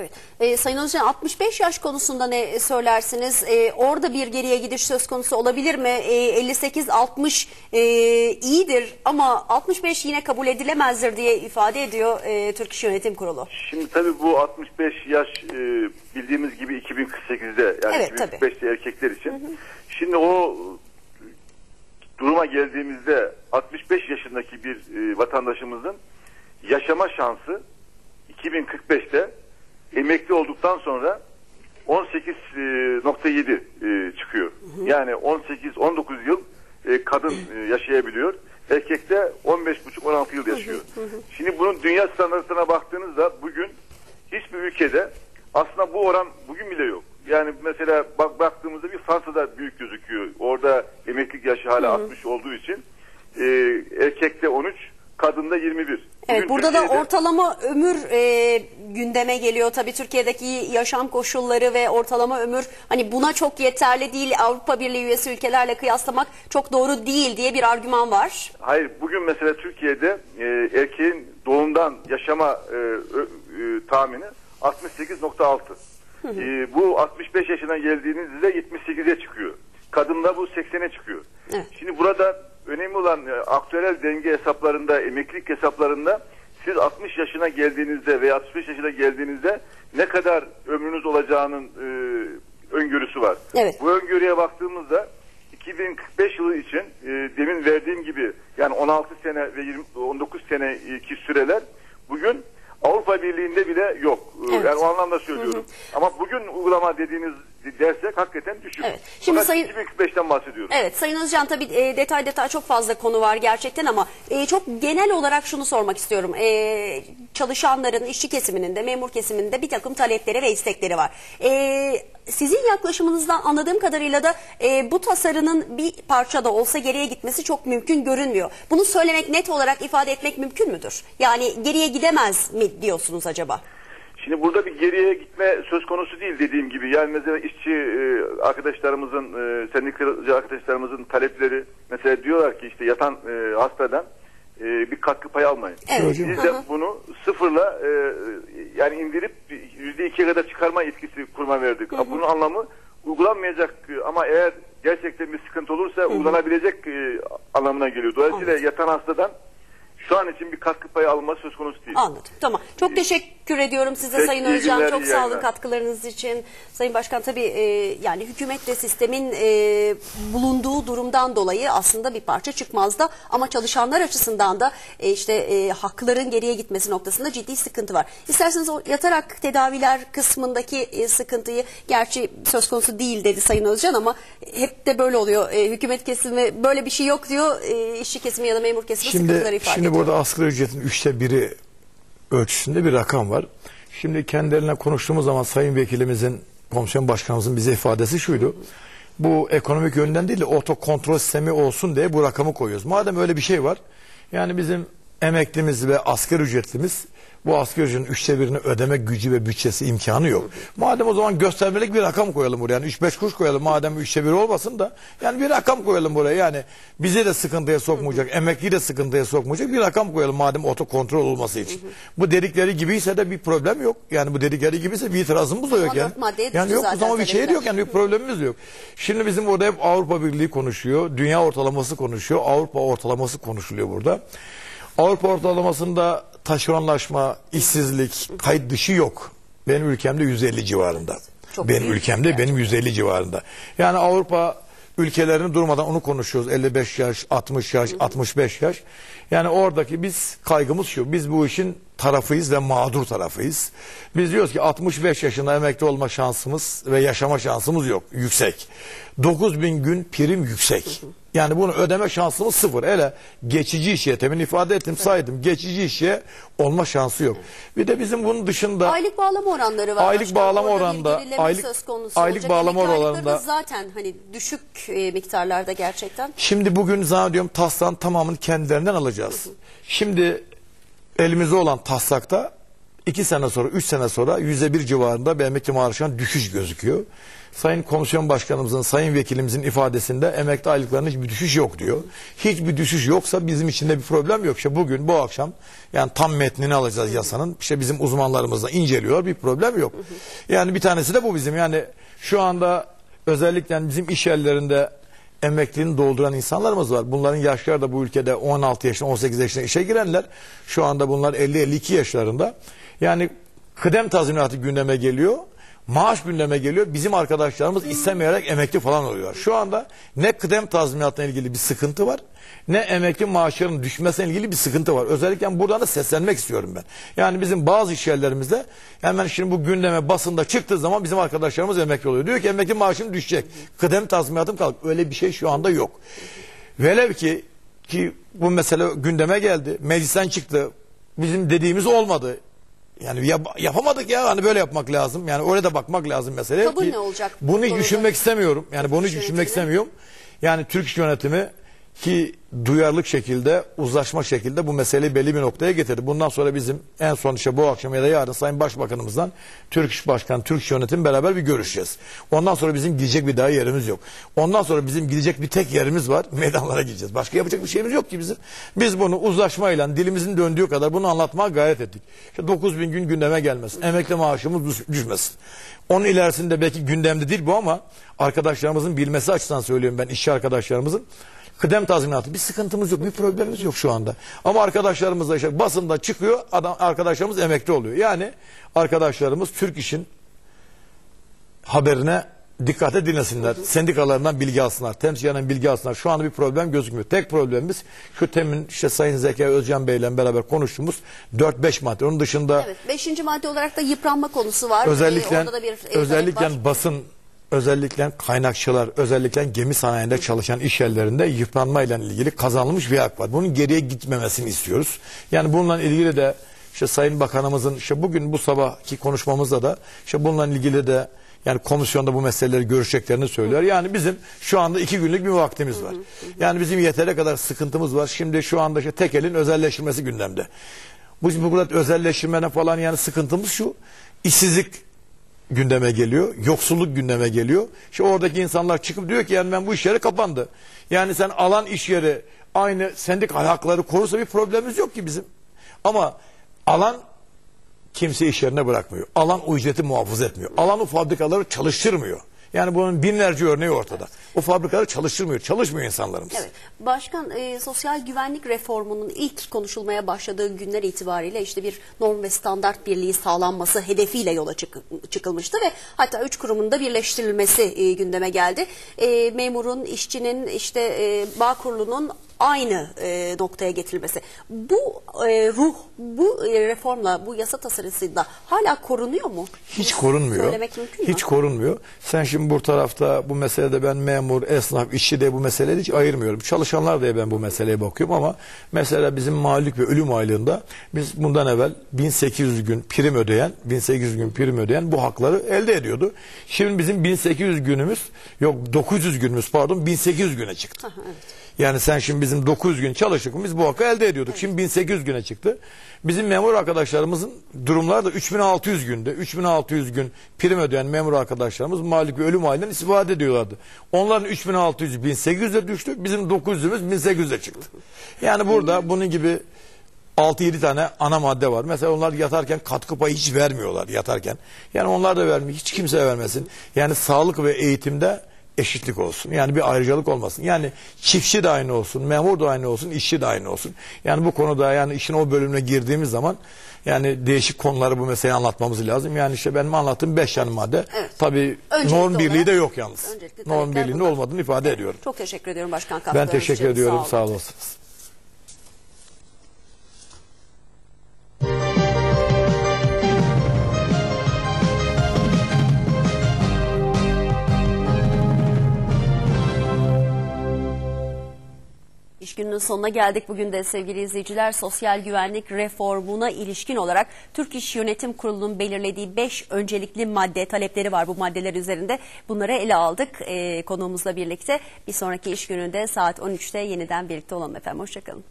Evet. Ee, Sayın Özcan 65 yaş konusunda ne söylersiniz? Ee, orada bir geriye gidiş söz konusu olabilir mi? Ee, 58-60 e, iyidir ama 65 yine kabul edilemezdir diye ifade ediyor e, Türk İş Yönetim Kurulu. Şimdi tabii bu 65 yaş e, bildiğimiz gibi 2048'de yani Evet, 2045'te erkekler için. Şimdi o duruma geldiğimizde 65 yaşındaki bir e, vatandaşımızın yaşama şansı 2045'te emekli olduktan sonra 18.7 e, çıkıyor. Yani 18-19 yıl e, kadın e, yaşayabiliyor. Erkekte 15,5-16 yıl yaşıyor. Şimdi bunun dünya standartına baktığınızda bugün hiçbir ülkede aslında bu oran bugün bile yok. Yani mesela bak baktığımızda bir Fransa'da büyük gözüküyor. Orada emeklilik yaşı hala 60 olduğu için e, erkekte 13, kadında 21. Evet Bugün burada da Türkiye'de- ortalama ömür e, gündeme geliyor. Tabii Türkiye'deki yaşam koşulları ve ortalama ömür hani buna çok yeterli değil. Avrupa Birliği üyesi ülkelerle kıyaslamak çok doğru değil diye bir argüman var. Hayır bugün mesela Türkiye'de e, erkeğin doğumdan yaşama e, e, tahmini 68.6. E, bu 65 yaşına geldiğinizde 78'e çıkıyor. Kadında bu 80'e çıkıyor. Evet. Şimdi burada önemli olan e, aktüel denge hesaplarında, emeklilik hesaplarında siz 60 yaşına geldiğinizde veya 65 yaşına geldiğinizde ne kadar ömrünüz olacağının e, öngörüsü var. Evet. Bu öngörüye baktığımızda 2045 yılı için e, demin verdiğim gibi yani 16 sene ve 20, 19 seneki süreler bugün Avrupa Birliği'nde bile yok. E, Evet. Yani o anlamda söylüyorum. Ama bugün uygulama dediğiniz dersek hakikaten düşük. Evet. Şimdi Fakat sayın- 2045'ten bahsediyorum. Evet Sayın Özcan tabii e, detay detay çok fazla konu var gerçekten ama e, çok genel olarak şunu sormak istiyorum. E, çalışanların, işçi kesiminin de memur kesiminin de bir takım talepleri ve istekleri var. E, sizin yaklaşımınızdan anladığım kadarıyla da e, bu tasarının bir parça da olsa geriye gitmesi çok mümkün görünmüyor. Bunu söylemek net olarak ifade etmek mümkün müdür? Yani geriye gidemez mi diyorsunuz acaba? Şimdi burada bir geriye gitme söz konusu değil dediğim gibi. Yani mesela işçi e, arkadaşlarımızın, e, sendikacı arkadaşlarımızın talepleri mesela diyorlar ki işte yatan e, hastadan bir katkı payı almayın. Evet. Biz Hı de hı. bunu sıfırla yani indirip yüzde ikiye kadar çıkarma etkisi kurma verdik. Bunun anlamı uygulanmayacak ama eğer gerçekten bir sıkıntı olursa uygulanabilecek anlamına geliyor. Dolayısıyla yatan hastadan şu an için bir katkı payı alınma söz konusu değil. Anladım. Tamam. Çok teşekkür ediyorum size Peki, Sayın Özcan. Çok sağ olun katkılarınız için. Sayın Başkan tabii e, yani hükümet ve sistemin e, bulunduğu durumdan dolayı aslında bir parça çıkmazdı. Ama çalışanlar açısından da e, işte e, hakların geriye gitmesi noktasında ciddi sıkıntı var. İsterseniz o yatarak tedaviler kısmındaki e, sıkıntıyı gerçi söz konusu değil dedi Sayın Özcan ama hep de böyle oluyor. E, hükümet kesimi böyle bir şey yok diyor. E, işçi kesimi ya da memur kesimi sıkıntıları Şimdi, ifade şimdi ediyor. Burada asgari ücretin üçte biri ölçüsünde bir rakam var. Şimdi kendilerine konuştuğumuz zaman Sayın Vekilimizin, komisyon başkanımızın bize ifadesi şuydu. Bu ekonomik yönden değil de otokontrol sistemi olsun diye bu rakamı koyuyoruz. Madem öyle bir şey var, yani bizim emeklimiz ve asgari ücretlimiz bu asgari ücretin üçte birini ödeme gücü ve bütçesi imkanı yok. Madem o zaman göstermelik bir rakam koyalım buraya. Yani 3-5 kuruş koyalım madem üçte bir olmasın da yani bir rakam koyalım buraya. Yani bizi de sıkıntıya sokmayacak, emekliyi de sıkıntıya sokmayacak bir rakam koyalım madem otokontrol olması için. Bu dedikleri gibiyse de bir problem yok. Yani bu dedikleri gibiyse bir itirazımız da yok Ama yani. Yani yok zaman bir şey yok yani bir problemimiz yok. Şimdi bizim orada hep Avrupa Birliği konuşuyor, dünya ortalaması konuşuyor, Avrupa ortalaması konuşuluyor burada. Avrupa ortalamasında taşeronlaşma, işsizlik, kayıt dışı yok. Benim ülkemde 150 civarında. Çok benim ülkemde benim 150 civarında. Yani Avrupa ülkelerini durmadan onu konuşuyoruz. 55 yaş, 60 yaş, 65 yaş. Yani oradaki biz kaygımız şu. Biz bu işin tarafıyız ve mağdur tarafıyız. Biz diyoruz ki 65 yaşında emekli olma şansımız ve yaşama şansımız yok. Yüksek. 9000 gün prim yüksek. Yani bunu ödeme şansımız sıfır. Hele geçici işe temin ifade ettim saydım. Geçici işe olma şansı yok. Bir de bizim bunun dışında Aylık bağlama oranları var. Aylık Başkan. bağlama Orada gerileme aylık- söz konusu aylık olacak. bağlama Emekli oranında- zaten hani düşük e, miktarlarda gerçekten. Şimdi bugün zannediyorum taslağın tamamını kendilerinden alacağız. Şimdi elimizde olan taslakta iki sene sonra, üç sene sonra yüzde bir civarında bir emekli düşüş gözüküyor. Sayın Komisyon Başkanımızın, Sayın Vekilimizin ifadesinde emekli aylıklarında hiçbir düşüş yok diyor. Hiçbir düşüş yoksa bizim için de bir problem yok. İşte bugün, bu akşam yani tam metnini alacağız yasanın. İşte bizim uzmanlarımız da inceliyor. Bir problem yok. Yani bir tanesi de bu bizim. Yani şu anda özellikle bizim iş yerlerinde emekliliğini dolduran insanlarımız var. Bunların yaşları da bu ülkede 16 yaşında 18 yaşında işe girenler. Şu anda bunlar 50-52 yaşlarında. Yani kıdem tazminatı gündeme geliyor. Maaş gündeme geliyor. Bizim arkadaşlarımız istemeyerek emekli falan oluyor. Şu anda ne kıdem tazminatına ilgili bir sıkıntı var ne emekli maaşlarının düşmesine ilgili bir sıkıntı var. Özellikle buradan da seslenmek istiyorum ben. Yani bizim bazı iş yerlerimizde hemen şimdi bu gündeme basında çıktığı zaman bizim arkadaşlarımız emekli oluyor. Diyor ki emekli maaşım düşecek. Kıdem tazminatım kalk. Öyle bir şey şu anda yok. Velev ki ki bu mesele gündeme geldi. Meclisten çıktı. Bizim dediğimiz olmadı. Yani yap- yapamadık ya hani böyle yapmak lazım. Yani öyle de bakmak lazım meseleye. Kabul ne olacak? Bunu hiç düşünmek istemiyorum. Yani bunu hiç düşünmek istemiyorum. Yani Türk İş Yönetimi ki duyarlılık şekilde, uzlaşma şekilde bu meseleyi belli bir noktaya getirdi. Bundan sonra bizim en son işte bu akşam ya da yarın Sayın Başbakanımızdan Türk İş Başkanı, Türk İş Yönetimi beraber bir görüşeceğiz. Ondan sonra bizim gidecek bir daha yerimiz yok. Ondan sonra bizim gidecek bir tek yerimiz var. Meydanlara gideceğiz. Başka yapacak bir şeyimiz yok ki bizim. Biz bunu uzlaşmayla dilimizin döndüğü kadar bunu anlatmaya gayret ettik. İşte 9 bin gün gündeme gelmesin. Emekli maaşımız düş- düşmesin. Onun ilerisinde belki gündemde değil bu ama arkadaşlarımızın bilmesi açısından söylüyorum ben işçi arkadaşlarımızın. Kıdem tazminatı bir sıkıntımız yok, bir problemimiz yok şu anda. Ama arkadaşlarımız da işte basında çıkıyor, adam arkadaşlarımız emekli oluyor. Yani arkadaşlarımız Türk İş'in haberine dikkate dinlesinler. Sendikalarından bilgi alsınlar. Temsilcilerden bilgi alsınlar. Şu anda bir problem gözükmüyor. Tek problemimiz şu temin işte Sayın Zeki Özcan Bey ile beraber konuştuğumuz 4-5 madde. Onun dışında Evet, beşinci madde olarak da yıpranma konusu var. özellikle Ee, orada da bir e, talep var. özellikle basın özellikle kaynakçılar, özellikle gemi sanayinde çalışan iş yerlerinde yıpranmayla ilgili kazanılmış bir hak var. Bunun geriye gitmemesini istiyoruz. Yani bununla ilgili de işte Sayın Bakanımızın işte bugün bu sabahki konuşmamızda da işte bununla ilgili de yani komisyonda bu meseleleri görüşeceklerini söylüyor. Yani bizim şu anda iki günlük bir vaktimiz var. Yani bizim yeteri kadar sıkıntımız var. Şimdi şu anda işte tekelin özelleştirmesi gündemde. Bu bu burada özelleştirmene falan yani sıkıntımız şu. işsizlik gündeme geliyor. Yoksulluk gündeme geliyor. İşte oradaki insanlar çıkıp diyor ki yani ben bu iş yeri kapandı. Yani sen alan iş yeri aynı sendik hakları korursa bir problemimiz yok ki bizim. Ama alan kimse iş yerine bırakmıyor. Alan o ücreti muhafaza etmiyor. Alan o fabrikaları çalıştırmıyor. Yani bunun binlerce örneği ortada. O fabrikaları çalıştırmıyor. Çalışmıyor insanlarımız. Evet. Başkan e, sosyal güvenlik reformunun ilk konuşulmaya başladığı günler itibariyle işte bir norm ve standart birliği sağlanması hedefiyle yola çık- çıkılmıştı ve hatta üç kurumun da birleştirilmesi e, gündeme geldi. E, memurun, işçinin, işte e, bağ kurulunun aynı e, noktaya getirilmesi. Bu e, ruh, bu e, reformla, bu yasa tasarısıyla hala korunuyor mu? Hiç Bunu korunmuyor. Söylemek mümkün mü? Hiç korunmuyor. Sen şimdi bu tarafta bu meselede ben memur, esnaf, işçi de bu meseleyi hiç ayırmıyorum. Çalışanlar diye ben bu meseleye bakıyorum ama mesela bizim mağlup ve ölüm aylığında biz bundan evvel 1800 gün prim ödeyen, 1800 gün prim ödeyen bu hakları elde ediyordu. Şimdi bizim 1800 günümüz yok 900 günümüz pardon 1800 güne çıktı. Yani sen şimdi bizim 900 gün çalıştık biz bu hakkı elde ediyorduk. Şimdi 1800 güne çıktı. Bizim memur arkadaşlarımızın durumları da 3600 günde. 3600 gün prim ödeyen memur arkadaşlarımız mağlup ve ölüm aylığından istifade ediyorlardı. Onların 3600'ü 1800'e düştü. Bizim 900'ümüz 1800'e çıktı. Yani burada bunun gibi 6-7 tane ana madde var. Mesela onlar yatarken katkı payı hiç vermiyorlar yatarken. Yani onlar da vermiyor. Hiç kimse vermesin. Yani sağlık ve eğitimde eşitlik olsun. Yani bir ayrıcalık olmasın. Yani çiftçi de aynı olsun, memur da aynı olsun, işçi de aynı olsun. Yani bu konuda yani işin o bölümüne girdiğimiz zaman yani değişik konuları bu meseleyi anlatmamız lazım. Yani işte benim anlattığım 5 tane madde. Evet. Tabii Öncelikli norm birliği olarak- de yok yalnız. Norm bunlar. olmadığını ifade ediyorum. Çok teşekkür ediyorum Başkan Ben katkılarınız teşekkür için. ediyorum. olun. Sağ olasınız. Gününün sonuna geldik. Bugün de sevgili izleyiciler sosyal güvenlik reformuna ilişkin olarak Türk İş Yönetim Kurulu'nun belirlediği 5 öncelikli madde talepleri var bu maddeler üzerinde. Bunları ele aldık e, konuğumuzla birlikte. Bir sonraki iş gününde saat 13'te yeniden birlikte olalım efendim. Hoşçakalın.